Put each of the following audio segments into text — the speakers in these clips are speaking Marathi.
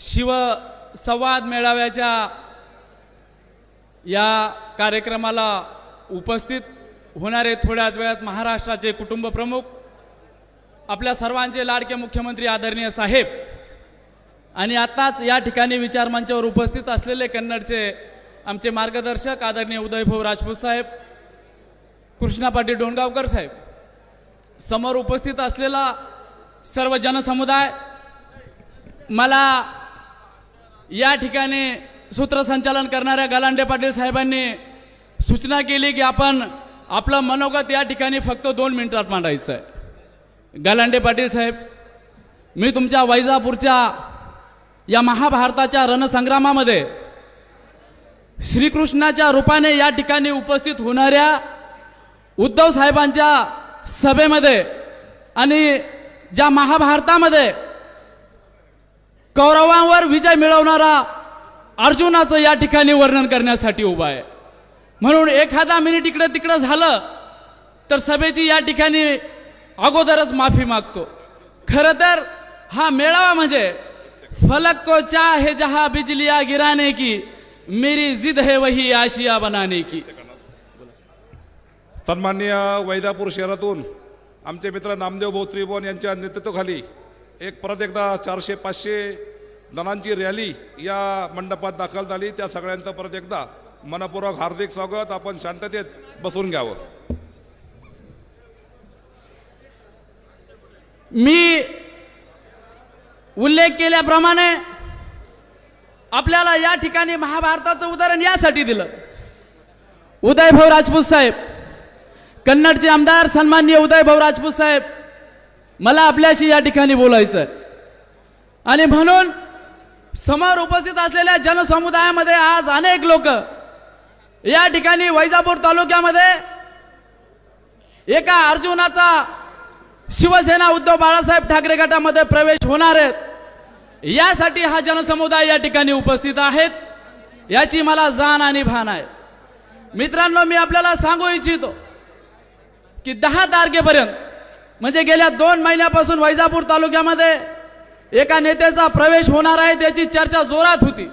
शिव संवाद मेळाव्याच्या या कार्यक्रमाला उपस्थित होणारे थोड्याच वेळात महाराष्ट्राचे कुटुंब प्रमुख आपल्या सर्वांचे लाडके मुख्यमंत्री आदरणीय साहेब आणि आत्ताच या ठिकाणी विचार मंचावर उपस्थित असलेले कन्नडचे आमचे मार्गदर्शक आदरणीय उदयभाऊ राजपूत साहेब कृष्णा पाटील डोणगावकर साहेब समोर उपस्थित असलेला सर्व जनसमुदाय मला या ठिकाणी सूत्रसंचालन करणाऱ्या गलांडे पाटील साहेबांनी सूचना केली की आपण आपलं मनोगत या ठिकाणी फक्त दोन मिनिटात मांडायचं आहे. गलांडे पाटील साहेब मी तुमच्या वैजापूरच्या या महाभारताच्या रणसंग्रामामध्ये श्रीकृष्णाच्या रूपाने या ठिकाणी उपस्थित होणाऱ्या उद्धव साहेबांच्या सभेमध्ये आणि ज्या महाभारतामध्ये कौरवांवर विजय मिळवणारा अर्जुनाचं या ठिकाणी वर्णन करण्यासाठी उभा आहे. म्हणून एखादा मिनिट इकडं तिकडं झालं तर सभेची या ठिकाणी अगोदरच माफी मागतो. खरं तर हा मेळावा म्हणजे फलक को चाहे जहा बिजलिया गिराने की मेरी जिद है वही आशिया बनाने की. सन्माननीय वैजापूर शहरातून आमचे मित्र नामदेव भाऊ त्रिभुवन यांच्या नेतृत्वाखाली एक परत एकदा चारशे पाचशे जणांची रॅली या मंडपात दाखल झाली. त्या सगळ्यांचं परत एकदा मनपूर्वक हार्दिक स्वागत. आपण शांततेत बसून घ्यावं. मी उल्लेख केल्याप्रमाणे आपल्याला या ठिकाणी महाभारताचं उदाहरण यासाठी दिलं. उदयभाऊ राजपूत साहेब कन्नडचे आमदार सन्माननीय उदयभाऊ राजपूत साहेब मला आपल्याशी या ठिकाणी बोलायचं आहे आणि म्हणून समोर उपस्थित असलेल्या जनसमुदायामध्ये आज अनेक लोक या ठिकाणी वैजापूर तालुक्यामध्ये एका अर्जुनाचा शिवसेना उद्धव बाळासाहेब ठाकरे गटामध्ये प्रवेश होणार आहेत. यासाठी हा जनसमुदाय या ठिकाणी उपस्थित आहेत. याची मला जाण आणि भान आहे. मित्रांनो मी आपल्याला सांगू इच्छितो की दहा तारखेपर्यंत म्हणजे गेल्या दोन महिन्यापासून वैजापूर तालुक्यामध्ये एका नेत्याचा प्रवेश होणार आहे त्याची चर्चा जोरात होती.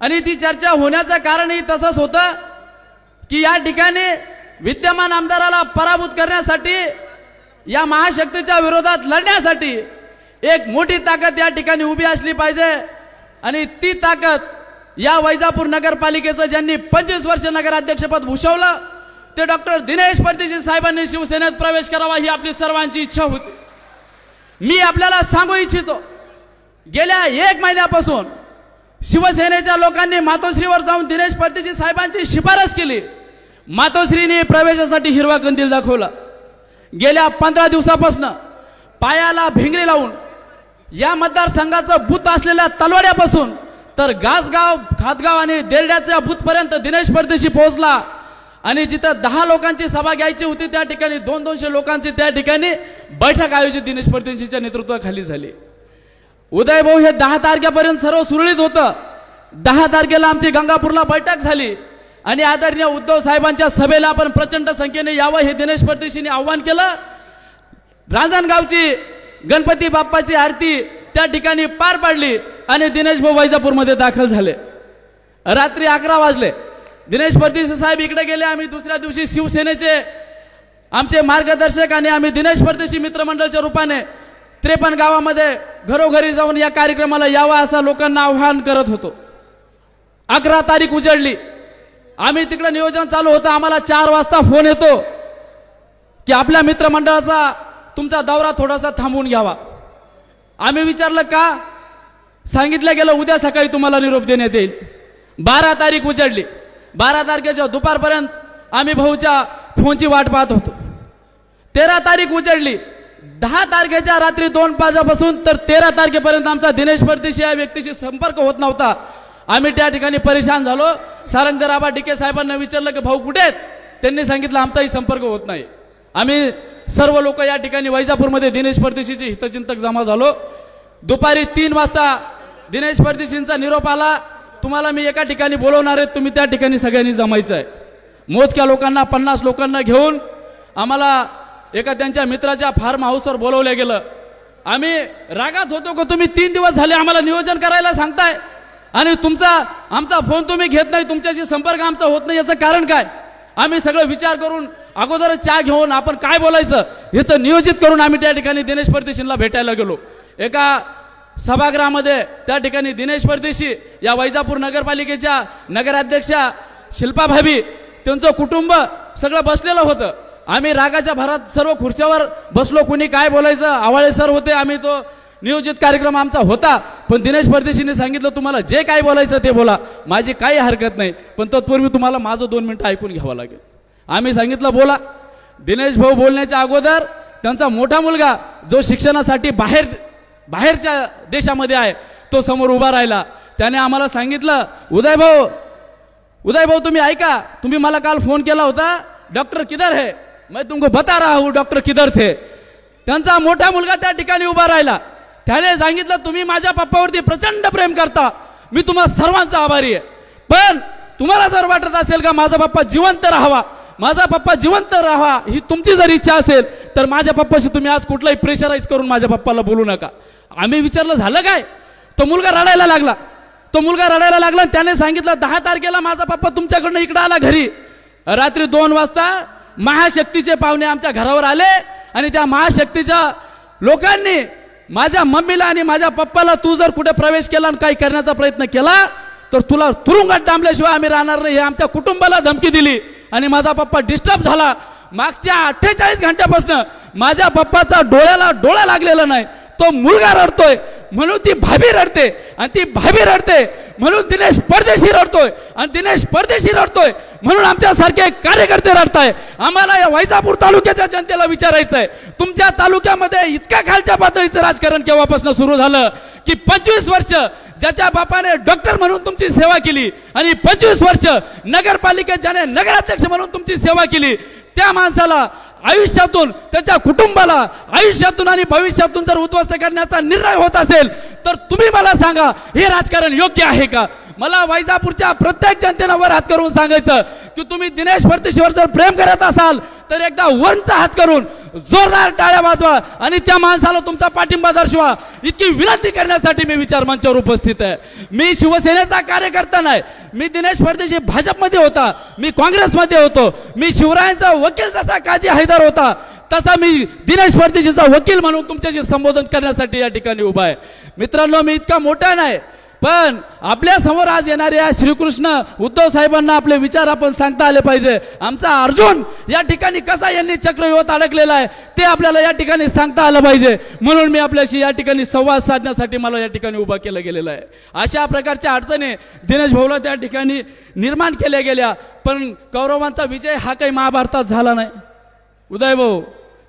आणि ती चर्चा होण्याचं कारणही तसंच होतं की या ठिकाणी विद्यमान आमदाराला पराभूत करण्यासाठी या महाशक्तीच्या विरोधात लढण्यासाठी एक मोठी ताकद या ठिकाणी उभी असली पाहिजे. आणि ती ताकद या वैजापूर नगरपालिकेचं ज्यांनी पंचवीस वर्ष नगराध्यक्षपद भूषवलं ते डॉक्टर दिनेश परदेशी साहेबांनी शिवसेनेत प्रवेश करावा ही आपली सर्वांची इच्छा होती. मी आपल्याला सांगू इच्छितो गेल्या एक महिन्यापासून शिवसेनेच्या लोकांनी मातोश्रीवर जाऊन दिनेश परदेशी साहेबांची शिफारस केली. मातोश्रीने प्रवेशासाठी हिरवा कंदील दाखवला. गेल्या पंधरा दिवसापासून पायाला भिंगरी लावून या मतदारसंघाचं बूथ असलेल्या तलवाड्यापासून तर गासगाव खातगाव आणि देरड्याच्या बूथपर्यंत दिनेश परदेशी पोहोचला. आणि जिथं दहा लोकांची सभा घ्यायची होती त्या ठिकाणी दोन दोनशे लोकांची त्या ठिकाणी बैठक आयोजित दिनेश परदेशीच्या नेतृत्वाखाली झाली. उदयभाऊ हे दहा तारखेपर्यंत सर्व सुरळीत होतं. दहा तारखेला आमची गंगापूरला बैठक झाली. आणि आदरणीय उद्धव साहेबांच्या सभेला आपण प्रचंड संख्येने यावं हे दिनेश परदेशीने आव्हान केलं. रांजणगावची गणपती बाप्पाची आरती त्या ठिकाणी पार पाडली आणि दिनेश भाऊ वैजापूरमध्ये दाखल झाले. रात्री अकरा वाजले. दिनेश परदेशी साहेब इकडे गेले आम्ही दुसऱ्या दिवशी शिवसेनेचे आमचे मार्गदर्शक आणि आम्ही दिनेश परदेशी मित्रमंडळच्या रूपाने त्रेपन्न गावामध्ये घरोघरी जाऊन या कार्यक्रमाला यावा असं लोकांना आव्हान करत होतो. अकरा तारीख उजळली. आम्ही तिकडे नियोजन चालू होतं आम्हाला चार वाजता फोन येतो की आपल्या मित्रमंडळाचा तुमचा दौरा थोडासा थांबवून घ्यावा. आम्ही विचारलं का? सांगितलं गेलं उद्या सकाळी तुम्हाला निरोप देण्यात येईल. बारा तारीख उजळली. बारा तारखेच्या दुपारपर्यंत आम्ही भाऊच्या फोनची वाट पाहत होतो. तेरा तारीख उजडली. दहा तारखेच्या रात्री दोन पाजापासून तर तेरा तारखेपर्यंत आमचा दिनेश परदेशी या व्यक्तीशी संपर्क होत नव्हता. आम्ही त्या ठिकाणी परेशान झालो. सारंगदर आबा डिके साहेबांना विचारलं की भाऊ कुठे आहेत? त्यांनी सांगितलं आमचाही संपर्क होत नाही. आम्ही सर्व लोक या ठिकाणी वैजापूरमध्ये दिनेश परदेशीचे हितचिंतक जमा झालो. दुपारी तीन वाजता दिनेश परदेशींचा निरोप आला. तुम्हाला मी एका ठिकाणी बोलवणार आहे तुम्ही त्या ठिकाणी सगळ्यांनी जमायचं आहे मोजक्या लोकांना पन्नास लोकांना घेऊन आम्हाला एका त्यांच्या मित्राच्या फार्म हाऊसवर बोलवलं गेलं. आम्ही रागात होतो का तुम्ही तीन दिवस झाले आम्हाला नियोजन करायला सांगताय आणि तुमचा आमचा फोन तुम्ही घेत नाही तुमच्याशी संपर्क आमचा होत नाही याचं कारण काय? आम्ही सगळं विचार करून अगोदर चहा घेऊन आपण काय बोलायचं ह्याचं नियोजित करून आम्ही त्या ठिकाणी दिनेश परदेशींना भेटायला गेलो. एका सभागृहामध्ये त्या ठिकाणी दिनेश परदेशी या वैजापूर नगरपालिकेच्या नगराध्यक्षा शिल्पा भाभी त्यांचं कुटुंब सगळं बसलेलं होतं. आम्ही रागाच्या भरात सर्व खुर्च्यावर बसलो कुणी काय बोलायचं आवाळे सर होते आम्ही तो. नियोजित कार्यक्रम आमचा होता पण दिनेश परदेशीने सांगितलं तुम्हाला जे काय बोलायचं ते बोला माझी काही हरकत नाही पण तत्पूर्वी तुम्हाला माझं दोन मिनटं ऐकून घ्यावं लागेल. आम्ही सांगितलं बोला. दिनेश भाऊ बोलण्याच्या अगोदर त्यांचा मोठा मुलगा जो शिक्षणासाठी बाहेर बाहेरच्या देशामध्ये आहे तो समोर उभा राहिला. त्याने आम्हाला सांगितलं उदय भाऊ उदय भाऊ तुम्ही ऐका तुम्ही मला काल फोन केला होता डॉक्टर किधर है? मैं तुमको बता रहा हूँ डॉक्टर किधर थे? त्यांचा मोठा मुलगा त्या ठिकाणी उभा राहिला. त्याने सांगितलं तुम्ही माझ्या पप्पावरती प्रचंड प्रेम करता. मी तुम्हाला सर्वांचा आभारी आहे. पण तुम्हाला जर वाटत असेल का माझा पप्पा जिवंत राहावा माझा पप्पा जिवंत राहावा ही तुमची जर इच्छा असेल तर माझ्या पप्पाशी तुम्ही आज कुठलाही प्रेशराईज करून माझ्या पप्पाला बोलू नका. आम्ही विचारलं झालं काय? तो मुलगा रडायला लागला. तो मुलगा रडायला लागला त्याने सांगितलं दहा तारखेला माझा पप्पा तुमच्याकडनं इकडं आला घरी. रात्री दोन वाजता महाशक्तीचे पाहुणे आमच्या घरावर आले आणि त्या महाशक्तीच्या लोकांनी माझ्या मम्मीला आणि माझ्या पप्पाला तू जर कुठे प्रवेश केला आणि काही करण्याचा प्रयत्न केला तर तुला तुरुंगात डांबल्याशिवाय आम्ही राहणार नाही. हे आमच्या कुटुंबाला धमकी दिली आणि माझा पप्पा डिस्टर्ब झाला. मागच्या अठ्ठेचाळीस घंट्यापासून माझ्या पप्पाचा डोळ्याला डोळा लागलेला नाही. तो मुलगा रडतोय म्हणून ती भाभी रडते. आणि ती भाभी रडते म्हणून दिनेश परदेशी रडतोय. आणि दिनेश परदेशी रडतोय म्हणून आमच्यासारखे कार्यकर्ते रडताय. आम्हाला या वैजापूर तालुक्याच्या जनतेला विचारायचं आहे तुमच्या तालुक्यामध्ये इतक्या खालच्या पातळीचं राजकारण केव्हापासून सुरू झालं की पंचवीस वर्ष ज्याच्या बापाने डॉक्टर म्हणून तुमची सेवा केली आणि पंचवीस वर्ष नगरपालिकेच्याने नगराध्यक्ष म्हणून तुमची सेवा केली त्या माणसाला आयुष्यातून त्याच्या कुटुंबाला आयुष्यातून आणि भविष्यातून जर उद्ध्वस्त करण्याचा निर्णय होत असेल तर तुम्ही मला सांगा हे राजकारण योग्य आहे का? मला वैजापूरच्या प्रत्येक जनतेनं वर हात करून सांगायचं की तुम्ही दिनेश परदेशीवर जर प्रेम करत असाल तर एकदा वरचा हात करून जोरदार टाळ्या वाजवा आणि त्या माणसाला तुमचा पाठिंबा दर्शवा. इतकी विनंती करण्यासाठी मी विचार मंचावर उपस्थित आहे. मी शिवसेनेचा कार्यकर्ता नाही. मी दिनेश परदेशी भाजपमध्ये होता. मी काँग्रेसमध्ये होतो. मी शिवरायांचा वकील जसा काजी हैदर होता तसा मी दिनेश परदेशीचा वकील म्हणून तुमच्याशी संबोधन करण्यासाठी या ठिकाणी उभा आहे. मित्रांनो मी इतका मोठा नाही. पण आपल्यासमोर आज येणाऱ्या श्रीकृष्ण उद्धव साहेबांना आपले विचार आपण सांगता आले पाहिजे. आमचा अर्जुन या ठिकाणी कसा यांनी चक्रव्यूहात अडकलेला आहे ते आपल्याला या ठिकाणी सांगता आलं पाहिजे. म्हणून मी आपल्याशी या ठिकाणी संवाद साधण्यासाठी मला या ठिकाणी उभा केलं गेलेलं आहे. अशा प्रकारच्या अडचणी दिनेश भाऊला त्या ठिकाणी निर्माण केल्या गेल्या पण कौरवांचा विजय हा काही महाभारतात झाला नाही. उदय भाऊ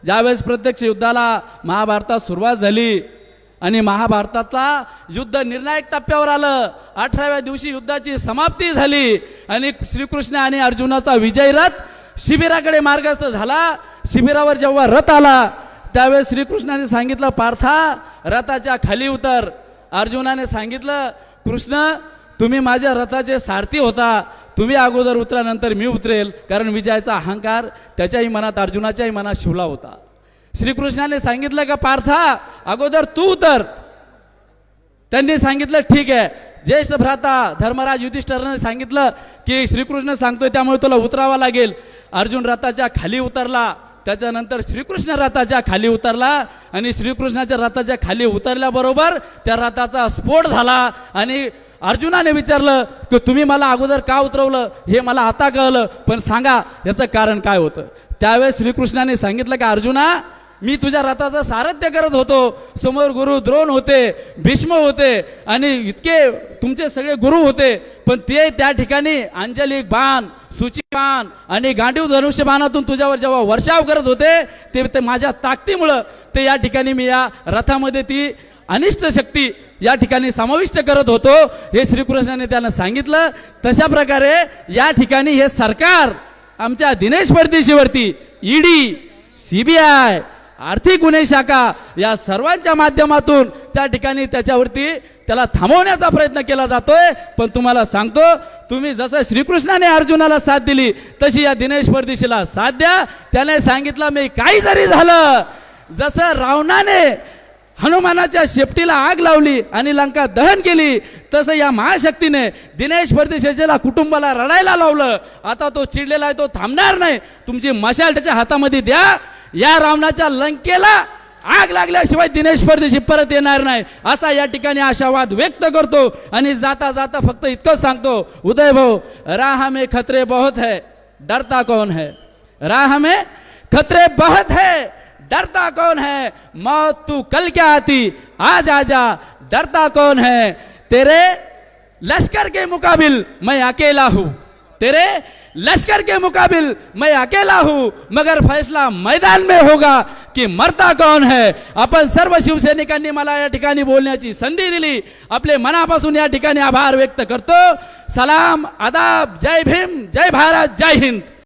ज्यावेळेस प्रत्यक्ष युद्धाला महाभारतात सुरुवात झाली आणि महाभारताचा युद्ध निर्णायक टप्प्यावर आलं. अठराव्या दिवशी युद्धाची समाप्ती झाली. आणि श्रीकृष्ण आणि अर्जुनाचा विजय रथ शिबिराकडे मार्गस्थ झाला. शिबिरावर जेव्हा रथ आला त्यावेळेस श्रीकृष्णाने सांगितलं पार्था रथाच्या खाली उतर. अर्जुनाने सांगितलं कृष्ण तुम्ही माझ्या रथाचे सारथी होता. तुम्ही अगोदर उतरानंतर मी उतरेल. कारण विजयाचा अहंकार त्याच्याही मनात अर्जुनाच्याही मनात शिवला होता. श्रीकृष्णाने सांगितलं का पार्था अगोदर तू उतर. त्यांनी सांगितलं ठीक आहे. ज्येष्ठ भ्राता धर्मराज युधिष्ठराने सांगितलं की श्रीकृष्ण सांगतोय त्यामुळे तुला उतरावा लागेल. अर्जुन रथाच्या खाली उतरला. त्याच्यानंतर श्रीकृष्ण रथाच्या खाली उतरला आणि श्रीकृष्णाच्या रथाच्या खाली उतरल्याबरोबर त्या रथाचा स्फोट झाला आणि अर्जुनाने विचारलं की तुम्ही मला अगोदर का उतरवलं? हे मला आता कळलं. पण सांगा याचं कारण काय होतं? त्यावेळेस श्रीकृष्णाने सांगितलं की अर्जुना मी तुझ्या रथाचं सारथ्य करत होतो. समोर गुरु द्रोण होते भीष्म होते आणि इतके तुमचे सगळे गुरु होते. पण ते त्या ठिकाणी अंजलिक बाण बाण आणि गांडीव धनुष्य बाणातून तुझ्यावर जेव्हा वर्षाव करत होते ते ते माझ्या ताकदीमुळं ते या ठिकाणी मी या रथामध्ये ती अनिष्ट शक्ती या ठिकाणी समाविष्ट करत होतो. हे श्रीकृष्णाने त्यांना सांगितलं. तशा प्रकारे या ठिकाणी हे सरकार आमच्या दिनेश परदेशीवरती ईडी सीबीआय आर्थिक गुन्हे शाखा या सर्वांच्या माध्यमातून त्या ठिकाणी त्याच्यावरती त्याला थांबवण्याचा प्रयत्न केला जातोय. पण तुम्हाला सांगतो तुम्ही जसं श्रीकृष्णाने अर्जुनाला साथ दिली तशी या दिनेश परदेशीला साथ द्या. त्याने सांगितलं मी काही जरी झालं जसं रावणाने हनुमानाच्या शेपटीला आग लावली आणि लंका दहन केली तसं या महाशक्तीने दिनेश परदेशीला कुटुंबाला रडायला लावलं. आता तो चिडलेला आहे तो थांबणार नाही. तुमची मशाल त्याच्या हातामध्ये द्या. या रावणाच्या लंकेला आग लागल्याशिवाय दिनेश परदेशी परत येणार नाही. असा या ठिकाणी आशावाद व्यक्त करतो आणि जाता जाता फक्त इतकंच सांगतो उदय भाऊ राह में खतरे बहुत है डरता कौन है? राह में खतरे बहुत है डरता कौन है? मौत तू कल क्या आती? आज आजा डरता कौन है? तेरे लश्कर के मुकाबिल मैं अकेला हूं। तेरे लश्कर के मुकाबिल मैं अकेला हूं मगर फैसला मैदान में होगा की मरता कौन है। आपण सर्व शिवसैनिकांनी मला या ठिकाणी बोलण्याची संधी दिली. आपले मनापासून या ठिकाणी आभार व्यक्त करतो. सलाम आदाब जय भीम जय भारत जय हिंद.